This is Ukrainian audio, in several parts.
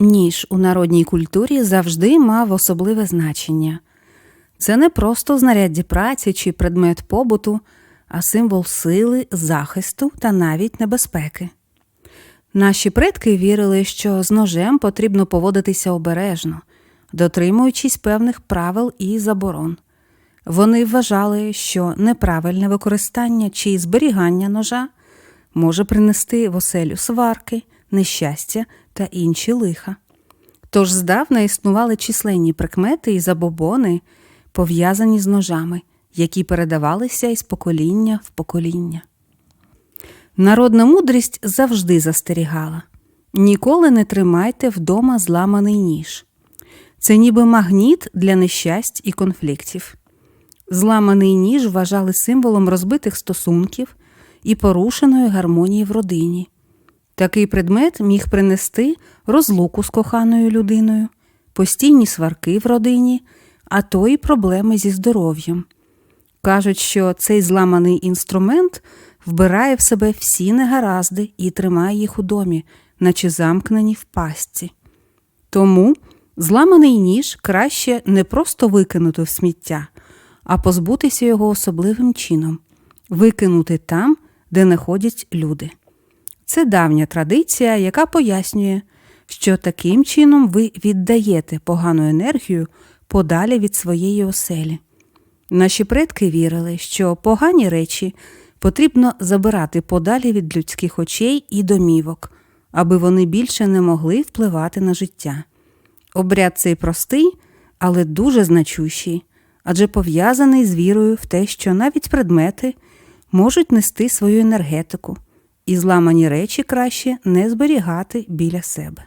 Ніж у народній культурі завжди мав особливе значення. Це не просто знаряддя праці чи предмет побуту, а символ сили, захисту та навіть небезпеки. Наші предки вірили, що з ножем потрібно поводитися обережно, дотримуючись певних правил і заборон. Вони вважали, що неправильне використання чи зберігання ножа може принести в оселю сварки, нещастя та інші лиха. Тож здавна існували численні прикмети і забобони, пов'язані з ножами, які передавалися із покоління в покоління. Народна мудрість завжди застерігала ніколи не тримайте вдома зламаний ніж. Це ніби магніт для нещасть і конфліктів. Зламаний ніж вважали символом розбитих стосунків і порушеної гармонії в родині. Такий предмет міг принести розлуку з коханою людиною, постійні сварки в родині, а то й проблеми зі здоров'ям. Кажуть, що цей зламаний інструмент вбирає в себе всі негаразди і тримає їх у домі, наче замкнені в пастці. Тому зламаний ніж краще не просто викинути в сміття, а позбутися його особливим чином, викинути там, де не ходять люди. Це давня традиція, яка пояснює, що таким чином ви віддаєте погану енергію подалі від своєї оселі. Наші предки вірили, що погані речі потрібно забирати подалі від людських очей і домівок, аби вони більше не могли впливати на життя. Обряд цей простий, але дуже значущий, адже пов'язаний з вірою в те, що навіть предмети можуть нести свою енергетику, і зламані речі краще не зберігати біля себе.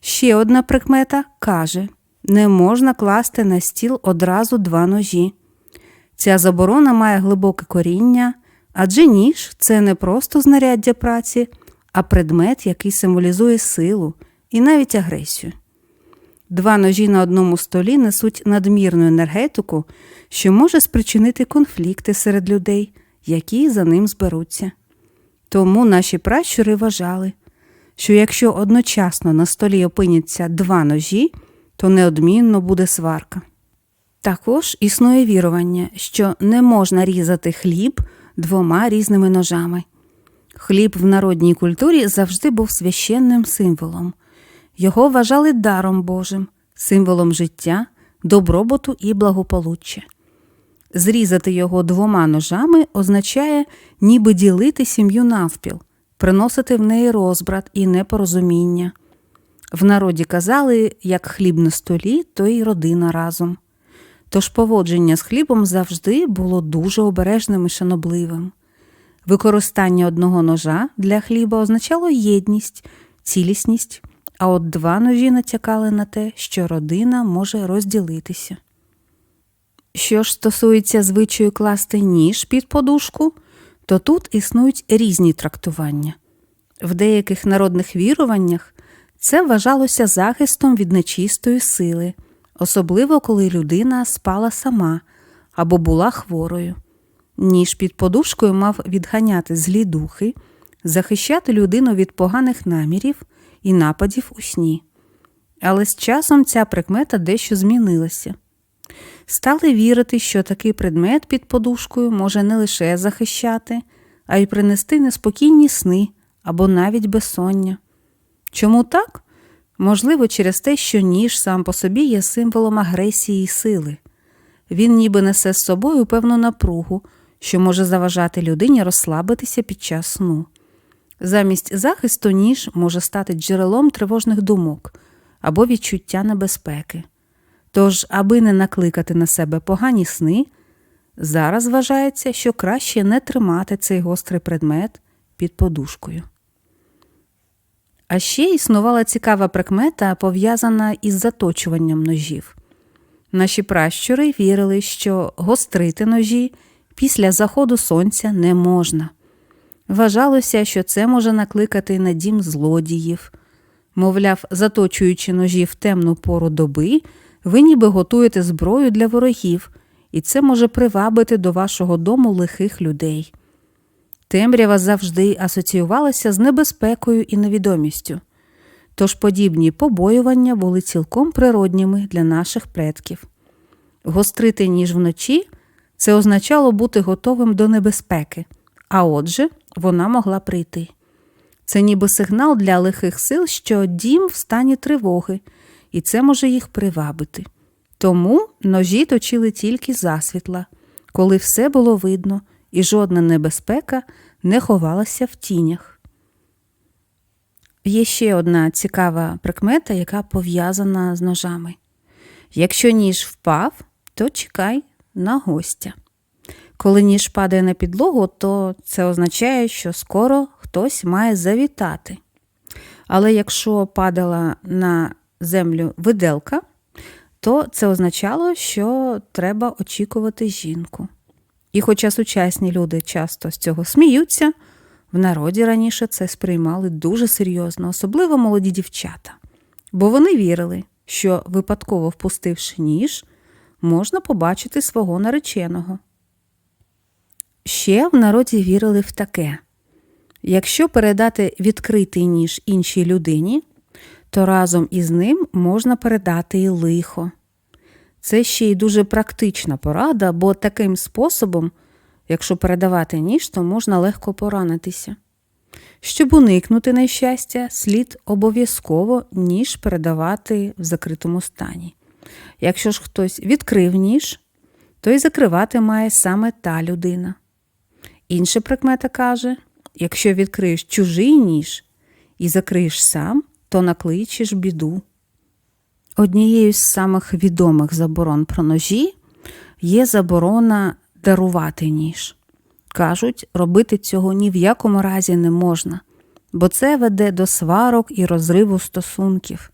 Ще одна прикмета каже не можна класти на стіл одразу два ножі. Ця заборона має глибоке коріння, адже ніж це не просто знаряддя праці, а предмет, який символізує силу і навіть агресію. Два ножі на одному столі несуть надмірну енергетику, що може спричинити конфлікти серед людей, які за ним зберуться. Тому наші пращури вважали, що якщо одночасно на столі опиняться два ножі, то неодмінно буде сварка. Також існує вірування, що не можна різати хліб двома різними ножами. Хліб в народній культурі завжди був священним символом. Його вважали даром Божим, символом життя, добробуту і благополуччя. Зрізати його двома ножами означає ніби ділити сім'ю навпіл, приносити в неї розбрат і непорозуміння. В народі казали, як хліб на столі, то й родина разом. Тож поводження з хлібом завжди було дуже обережним і шанобливим. Використання одного ножа для хліба означало єдність, цілісність, а от два ножі натякали на те, що родина може розділитися. Що ж стосується звичаю класти ніж під подушку, то тут існують різні трактування. В деяких народних віруваннях це вважалося захистом від нечистої сили, особливо коли людина спала сама або була хворою. Ніж під подушкою мав відганяти злі духи, захищати людину від поганих намірів і нападів у сні. Але з часом ця прикмета дещо змінилася. Стали вірити, що такий предмет під подушкою може не лише захищати, а й принести неспокійні сни або навіть безсоння. Чому так? Можливо, через те, що ніж сам по собі є символом агресії і сили. Він ніби несе з собою певну напругу, що може заважати людині розслабитися під час сну. Замість захисту ніж може стати джерелом тривожних думок або відчуття небезпеки. Тож, аби не накликати на себе погані сни, зараз вважається, що краще не тримати цей гострий предмет під подушкою. А ще існувала цікава прикмета, пов'язана із заточуванням ножів. Наші пращури вірили, що гострити ножі після заходу сонця не можна. Вважалося, що це може накликати на дім злодіїв. Мовляв, заточуючи ножі в темну пору доби, ви ніби готуєте зброю для ворогів, і це може привабити до вашого дому лихих людей. Темрява завжди асоціювалася з небезпекою і невідомістю. Тож подібні побоювання були цілком природніми для наших предків. Гострити ніж вночі це означало бути готовим до небезпеки, а отже, вона могла прийти. Це ніби сигнал для лихих сил, що дім в стані тривоги, і це може їх привабити. Тому ножі точили тільки засвітла, коли все було видно, і жодна небезпека не ховалася в тінях. Є ще одна цікава прикмета, яка пов'язана з ножами. Якщо ніж впав, то чекай на гостя. Коли ніж падає на підлогу, то це означає, що скоро хтось має завітати. Але якщо падала на землю виделка, то це означало, що треба очікувати жінку. І хоча сучасні люди часто з цього сміються, в народі раніше це сприймали дуже серйозно, особливо молоді дівчата, бо вони вірили, що випадково впустивши ніж, можна побачити свого нареченого. Ще в народі вірили в таке якщо передати відкритий ніж іншій людині, то разом із ним можна передати і лихо. Це ще й дуже практична порада, бо таким способом, якщо передавати ніж, то можна легко поранитися. Щоб уникнути нещастя, слід обов'язково ніж передавати в закритому стані. Якщо ж хтось відкрив ніж, то й закривати має саме та людина. Інша прикмета каже: якщо відкриєш чужий ніж і закриєш сам, то накличеш біду. Однією з самих відомих заборон про ножі є заборона дарувати ніж. Кажуть, робити цього ні в якому разі не можна, бо це веде до сварок і розриву стосунків.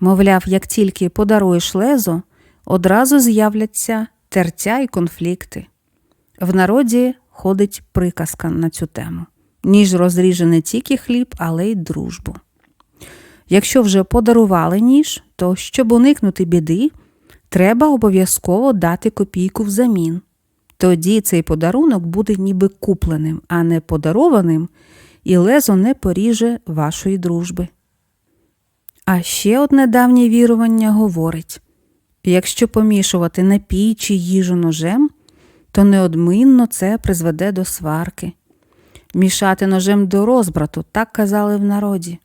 Мовляв, як тільки подаруєш лезо, одразу з'являться тертя і конфлікти. В народі ходить приказка на цю тему. Ніж розріже не тільки хліб, але й дружбу. Якщо вже подарували ніж, то щоб уникнути біди, треба обов'язково дати копійку взамін. Тоді цей подарунок буде ніби купленим, а не подарованим, і лезо не поріже вашої дружби. А ще одне давнє вірування говорить якщо помішувати напій чи їжу ножем, то неодминно це призведе до сварки. Мішати ножем до розбрату, так казали в народі.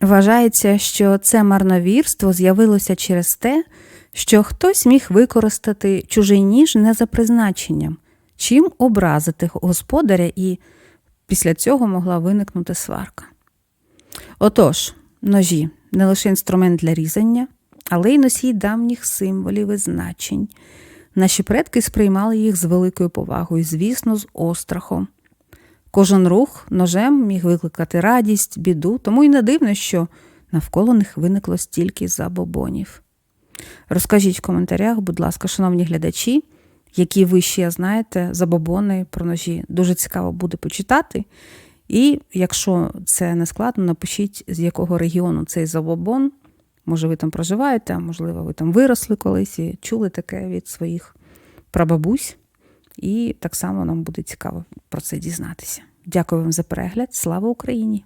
Вважається, що це марновірство з'явилося через те, що хтось міг використати чужий ніж не за призначенням, чим образити господаря, і після цього могла виникнути сварка. Отож, ножі не лише інструмент для різання, але й носій давніх символів і значень. Наші предки сприймали їх з великою повагою, звісно, з острахом. Кожен рух ножем міг викликати радість, біду, тому й не дивно, що навколо них виникло стільки забобонів. Розкажіть в коментарях, будь ласка, шановні глядачі, які ви ще знаєте забобони про ножі. Дуже цікаво буде почитати. І якщо це не складно, напишіть, з якого регіону цей забобон. Може, ви там проживаєте, можливо, ви там виросли колись і чули таке від своїх прабабусь. І так само нам буде цікаво про це дізнатися. Дякую вам за перегляд. Слава Україні!